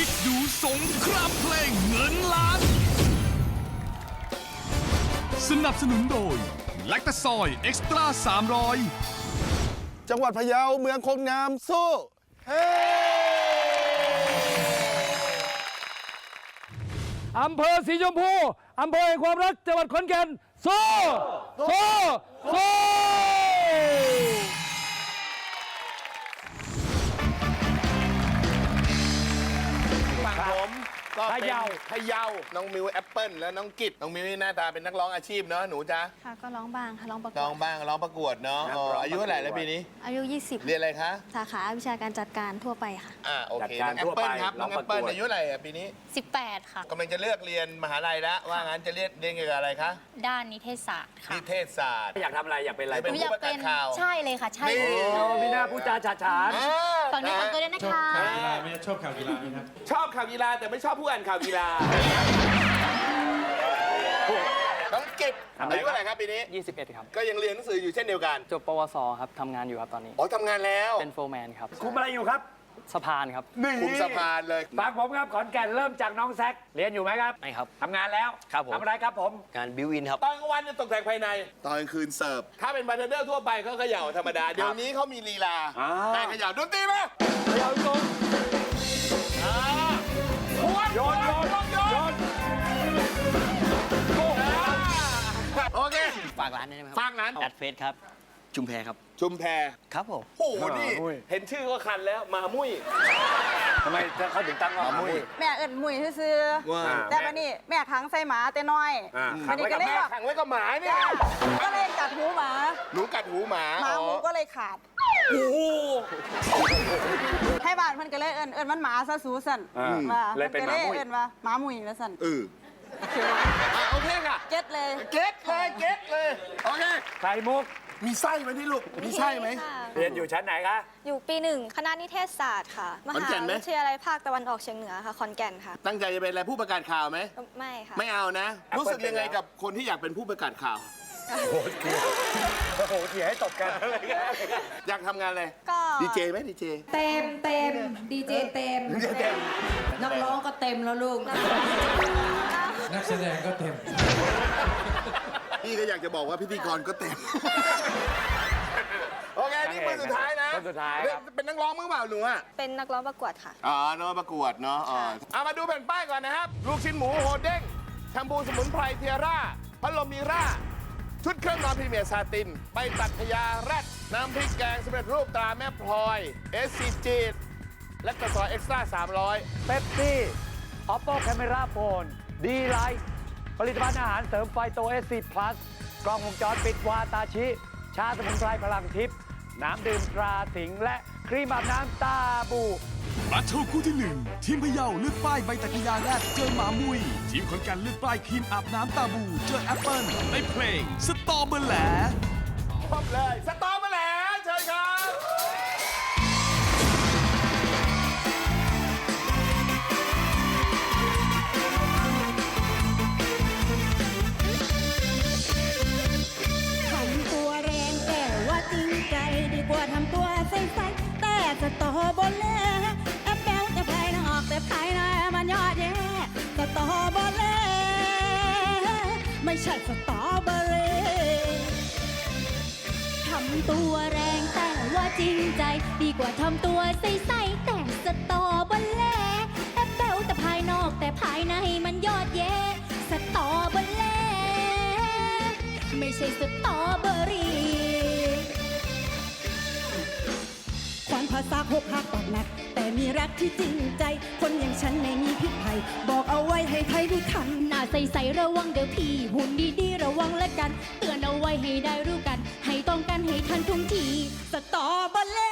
กิ๊กดูสงครามเพลงเงินล้าน สนับสนุนโดยแลคตาซอยเอ็กซ์ตร้า300 จังหวัดพะเยาเมืองคนงามสู้เฮ้อำเภอสีชมพู อำเภอแห่งความรัก จังหวัดขอนแก่นสู้สู้สู้ ก็พะเป็นเยา พะเยา น้องมิวแอปเปิลและน้องกิตน้องมิวนี่หน้าตาเป็นนักร้องอาชีพเนาะหนูจ๊ะค่ะก็ร้องบ้างค่ะร้องประกวร้อดงบ้างร้องประกวดเนาะอ๋ออายุเท่าไหร่แล้วปีนี้ อายุ 20 เรียนอะไรคะสาขาวิชาการจัดการทั่วไปค่ะ อ่าโอเคจัดน้กาอรงแอปเปิลทั่วไปครับน้องร้แอองปเปิลประกวด อายุเท่าไหร่อะปีนี้18 ค่ะ กำลังจะเลือกเรียนมหาลัยแล้วว่างั้นจะเรียนเรียนเกี่ยวกับอะไรคะด้านนิเทศศาสตร์ค่ะนิเทศศาสตร์ อยากทำอะไรอยากเป็นอะไรเป็นหนูอยากเป็นผู้ประกาศข่าวใช่เลยค่ะ ใช่นี่เลยโอ้มีหน้าผู้จาฉาฉาน อ่าฝั่งนี้ฝั่งตัวด้วยนะคะชอบข่าวกีฬาไหมครับ ชอบข่าวกีฬาแต่ไม่ชอบผู้อ่านข่าวกีฬา น้องกิตทำอะไรอายุเท่าไหร่ครับปีนี้ 21 ครับ ก็ยังเรียนหนังสืออยู่เช่นเดียวกัน จบปวสครับทำงานอยู่ครับตอนนี้ อ๋อทำงานแล้วเป็นโฟร์แมนครับคุมอะไรอยู่ครับสะพานครับคุมสะพานเลย ฟังผมครับขอนแก่นเริ่มจากน้องแซคเรียนอยู่ไหมครับไม่ครับทำงานแล้วครับผม ทำอะไรครับผมงานบิวอินครับ ตอนกลางวันจะตกแต่งภายใน ตอนกลางคืนเสิร์ฟ ถ้าเป็นบาร์เทนเดอร์ทั่วไปเขาเขย่าธรรมดา เดี๋ยวนี้เขามีลีลาอ่า แต่เขย่าดนตรีมาเขย่าตรง โยนโยนโยนโอเค ฝากร้านได้ไหมครับฟังนั้นแอดเฟสครับจุมแพรครับ ชุมแพครับผม โอ้โหนี่ เห็นชื่อก็คันแล้วมามุ้ยทำไมเขาถึงตั้งว่ามามุ้ยแม่เอิญมุยซื่อว่าๆแต่บัดนี้แม่ขังใส่หมาแต่น้อยอ่าบัขัดงนี้ไว้ก็กับเลยแม่บอกขังไว้กับหมาเนี่ยก็เลยกัดหูหมาหนูกัดหูหมาหมาอ๋อหูก็เลยขาด ให้บ้านเพิ่นก็เลยเอิญเอิญมันหมาซะสูสั่นอ่าว่าเลยเป็นหมามุ้ย เอิญว่าหมามุยแล้วสั่นเอออะโอเคค่ะ เก็ตเลย เก็ตเลยเก็ตเลยโอเคไข่มุกมีไส้ไหมที่ลูกมีไส้ไหม ค่ะเรียนอยู่ชั้นไหนคะ อยู่ปีหนึ่งคณะนิเทศศาสตร์ค่ะ มขอนหาแก่นไหม วิทยาลัยภาคตะวันออกเฉียงเหนือค่ะขอนแก่นค่ะ ตั้งใจจะเป็นอะไรผู้ประกาศข่าวไหม ไม่ค่ะ ไม่เอานะ Apple รู้สึกยังไงเป็นแล้วกับคนที่อยากเป็นผู้ประกาศข่าว โอ้โหเถียให้ตบกันอยากทำงานอะไรก็ ดีเจไหมดีเจเต็มเต็มดีเจเต็มนักร้องก็เต็มแล้วลูก นักแสดงก็เต็ม พี่ก็อยากจะบอกว่าพิธีกรก็เต็ม โอเค นี่คนสุดท้ายนะคนสุดท้ายครับ เป็นนักร้องมั้งเปล่าหนูอะเป็นนักร้องประกวดค่ะ อ๋อน้องประกวดเนาะอ๋อเอามาดูแผ่นป้ายก่อนนะครับ ลูกชิ้นหมูโฮเด้งแชมพูสมุนไพรเทียร่าพัดลมมีร่า ชุดเครื่องนอนพรีเมียร์ซาติน ไปตัดพยาแรดน้ำพริกแกงสำเร็จรูปตราแม่พลอย SCG และกระสอยเอ็กซ์ตร้า300 เป๊ปซี่ Oppo Camera Phone D Light ผลิตภัณฑ์อาหารเสริมไฟโต SC Plus กล้องวงจรปิดวาตาชิ ชาสมุนไพรพลังทิพย์น้ำดื่มตราสิงห์และครีมอาบน้ำตาบู บัตเทิลคู่ที่หนึ่งทีมพะเยาเลือกป้ายใบตะกยาแรกเจอหมามุย ทีมขอนแก่นเลือกป้ายครีมอาบน้ำตาบู เจอแอปเปิลในเพลงสตอเบอร์แหลครบเลย สตอม ตอเบอรี่ทำตัวแรงแต่ว่าจริงใจ ดีกว่าทำตัวใสๆแต่สตอเบอรี่แอบแบลแต่ภายนอกแต่ภายในมันยอดเย่สตอเบอรี่ไม่ใช่สตรอเบอรี่ ภาษาหกหักปากหนัก แต่มีรักที่จริงใจ คนอย่างฉันไม่มีพิษภัย บอกเอาไว้ให้ไทยรู้คัน หน้าใสๆระวังเดี๋ยวพี่ หุ่นดีๆระวังละกัน เตือนเอาไว้ให้ได้รู้กัน ให้ต้องกันให้ทันทุกที สตอเบอร์เล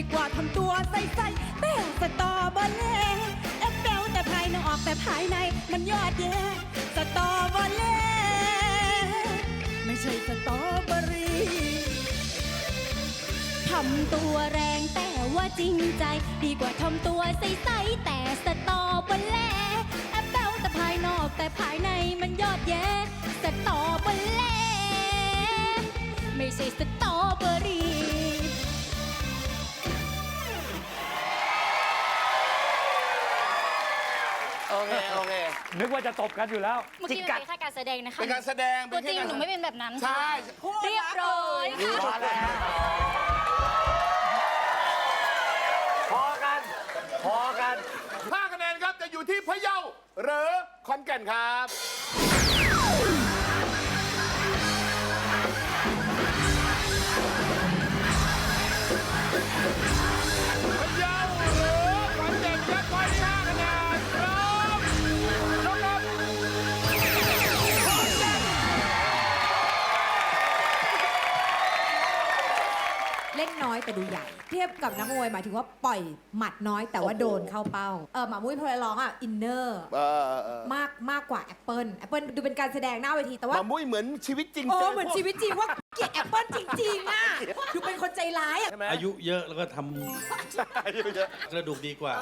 ดีกว่าทำตัวใส่ๆแป้งสตอเบอร์เล่เอฟเฟลแต่ภายนอกแต่ภายในมันยอดเย่สตอเบอร์เล่ไม่ใช่สตอเบอรี่ทำตัวแรงแต่ว่าจริงใจ ดีกว่าทำตัวใส่ๆแต่สตอเบอร์เล่แอปเปิลแต่ภายนอกแต่ภายในมันยอดเย่สตอเบอร์เล่ นึกว่าจะตบกันอยู่แล้ว เมื่อกี้มันเป็นแค่การแสดงนะคะเป็นการแสดงตัวจริงแค่หนูไม่เป็นแบบนั้นใช่เรียบร้อยค่ะพอแล้วพอกัน พอกัน ห้าคะแนนครับจะอยู่ที่พะเยาหรือขอนแก่นครับ น้อยแต่ดูใหญ่ เทียบกับนักมวยหมายถึงว่าปล่อยหมัดน้อยแต่ว่าโดนเข้าเป้า เออหมามุ้ยพลอยร้องอะอินเนอร์เออเออเออมากมากกว่าแอปเปิลแอปเปิลดูเป็นการแสดงหน้าเวทีแต่หว่ามามุ้ยเหมือนชีวิตจริงโอ้จเหมือนชีวิตจริงว่าเกลียดแอปเปิลจริงๆอะดูเป็นคนใจร้ายอะใช่ไหมอายุเยอะแล้วก็ทอายุเยอะำกระดูกดีกว่า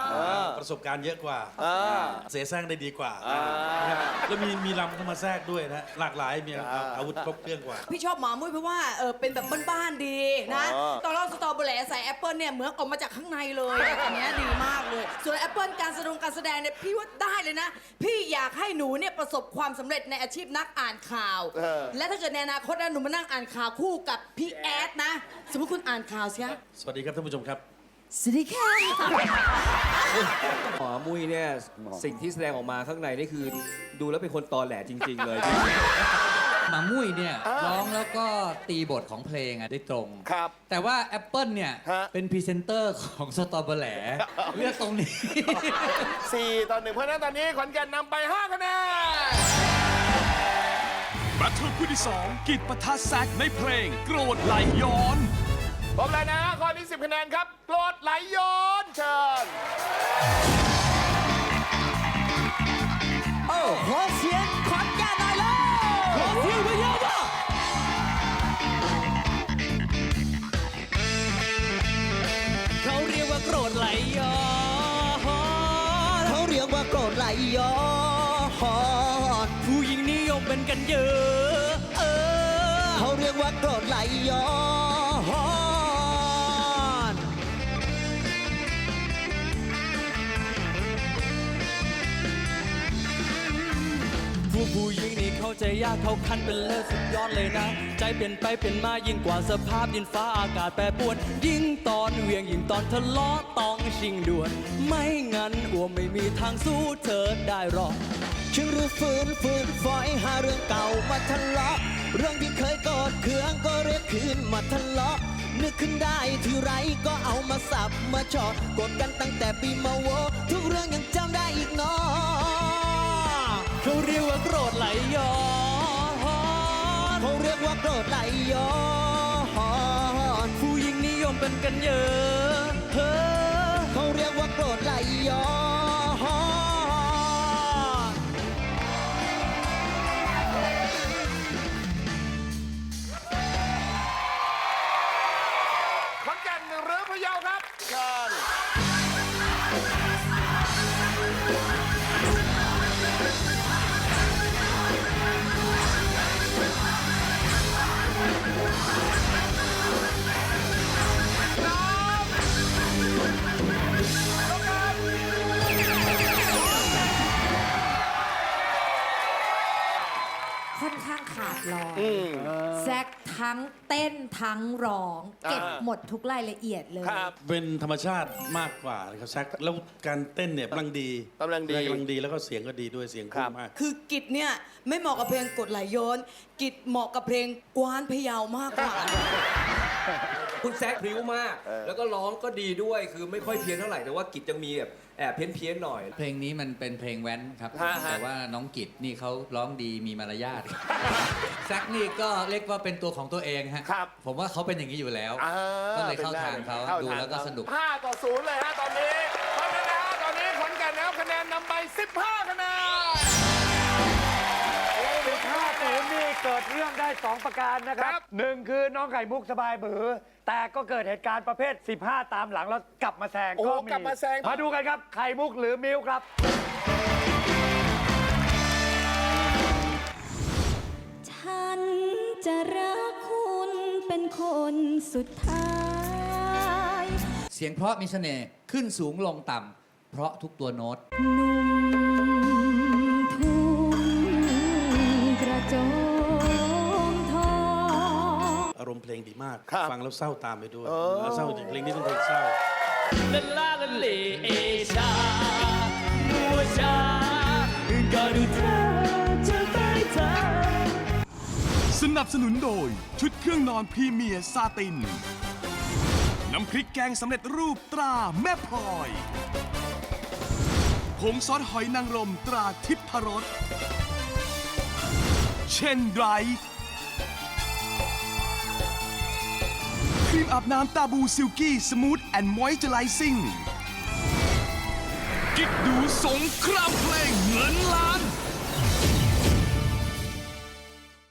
ประสบการณ์เยอะกว่า อ่า เสียแซงได้ดีกว่าอ่าแล้วมีมีลำเข้ามาแทรกด้วยนะหลากหลายมีอ่าอาวุธครบเครื่องกว่า พี่ชอบหมามุ้ยเพราะว่าเออเป็นแบบบ้านๆดีนะ อ๋อ ตอนเราสตรอเบอร์แหลใส่แอปเปิลเนี่ยเหมือนออกมาจากข้างในเลยอะอันเนี้ยดีมากเลย ส่วนแอปเปิลการแสดงการแสดงเนี่ยพี่ว่าได้เลยนะ พี่อยากให้หนูเนี่ยประสบความสำเร็จในอาชีพนักอ่านข่าว เออ และถ้าเกิดในอนาคตนะหนูมานั่งอ่านข่าวคู่กับพี่แอดนะ สมมติคุณอ่านข่าวสิคะสวัสดีครับท่านผู้ชมครับ สวัสดีค่ะหมอมุ้ยเนี่ย สิ่งที่แสดงออกมาข้างในนี่คือ ดูแล้วเป็นคนตอแหลจริง ๆ เลย หมามุ้ยเนี่ยร้องแล้วก็ตีบทของเพลงอะได้ตรง ครับแต่ว่า Apple เนี่ย ฮะ เป็นพรีเซนเตอร์ของสตรอเบอร์แหลเลือกตรงนี้ สี่ต่อหนึ่งเพราะฉะนั้นตอนนี้ขอนแก่นนำไป5คะแนน แบทเทิลคู่ที่สองกิจปะทะแซกในเพลง โกรธไหลย้อนพร้อมแล้วนะข้อนี้10คะแนนครับโกรธไหลย้อนเชิญ โเยอะเออเขาเรียกว่าโกรธไหลย้อนผู้ผู้หญิงนี่เข้าใจยากเขาคันเป็นเลิศสุดยอดเลยนะ ใจเปลี่ยนไปเปลี่ยนมายิ่งกว่าสภาพดินฟ้าอากาศแปรปรวน ยิ่งตอนเหวียงยิ่งตอนทะเลาะต้องชิงด่วน ไม่งั้นอ้วไม่มีทางสู้เธอได้หรอก ชึงรือฝืนฝืนฝอยหาเรื่องเก่ามาทะเลาะ เรื่องที่เคยโกรธเคืองก็เรียกคืนมาทะเลาะ นึกขึ้นได้ทีไรก็เอามาสับมาชอดกดกันตั้งแต่ปีมาโว ทุกเรื่องยังจำได้อีกเนอเขาเรียกว่าโกรธไหลย้อนเขาเรียกว่าโกรธไหลย้อนผู้หญิงนิยมเป็นกันเยอะเธอเขาเรียกว่าโกรธไหลย้อนางขาดลอยแซกทั้งเต้นทั้งร้อง เก็บอ่า หมดทุกรายละเอียดเลย ครับ เป็นธรรมชาติมากกว่านะครับแซกแล้วการเต้นเนี่ยกำลังดีกำลังดีกำลังดีแล้วก็เสียงก็ดีด้วยเสียงครัคุ้บมมาก คือกิจเนี่ยไม่เหมาะกับเพลงกดไหลย้อน กิจเหมาะกับเพลงกวานพะเยามากกว่า คุณแซคพริ้วมากแล้วก็ร้องก็ดีด้วย คือไม่ค่อยเพี้ยนเท่าไหร่แต่ว่ากิจยังมีแบบแอบเพี้ยนเพี้ยนๆหน่อย เพลงนี้มันเป็นเพลงแว้นครับ ฮะฮะ แต่ว่าน้องกิตนี่เขาร้องดีมีมารยาทแซกนี่ก็เรียกว่าเป็นตัวของตัวเองฮะครับ ผมว่าเขาเป็นอย่างนี้อยู่แล้ว อ่าก็เลยเข้าป็นได้ทางเขาข้ดูทางแล้วก็สนุก ห้าต่อศูนย์เลยฮะตอนนี้เพราะฉะนั้นนะฮะตอนนี้ขอนแก่นนะครับคะแนนนำไป 15 คะแนน 15ศูนย์นี่เกิดเรื่องได้ 2 ประการนะคครัรับบหนึ่งคือน้องไข่มุกสบายบือ แต่ก็เกิดเหตุการณ์ประเภท 15 ตามหลังแล้วกลับมาแซงโอ้ก็กลับมาแซง มาดูกันครับไข่มุกหรือมิวครับ ฉันจะรักคุณเป็นคนสุดท้าย เสียงเพราะมีเสน่ห์ขึ้นสูงลงต่ำเพราะทุกตัวโน้ต หนุ่ม เพลงดีมาก ครับฟังแล้วเศร้าตามไปด้วยเออแล้วเศร้าจริงเพลงนี้ต้องเพลงเศร้า ลาลาลาเลเอชามัวชาก็ดูเธอจะไปเธอสนับสนุนโดย ชุดเครื่องนอนพรีเมียร์ซาติน น้ำพริกแกงสำเร็จรูปตราแม่พลอยผงซอสหอยนางรมตราทิพรสเชนไดร รีมอาบน้ำตาบูซิลกี้สมูทแอนด์มอยส์เจอไรซิ่งกิ๊กดูสงครามเพลงเงินล้าน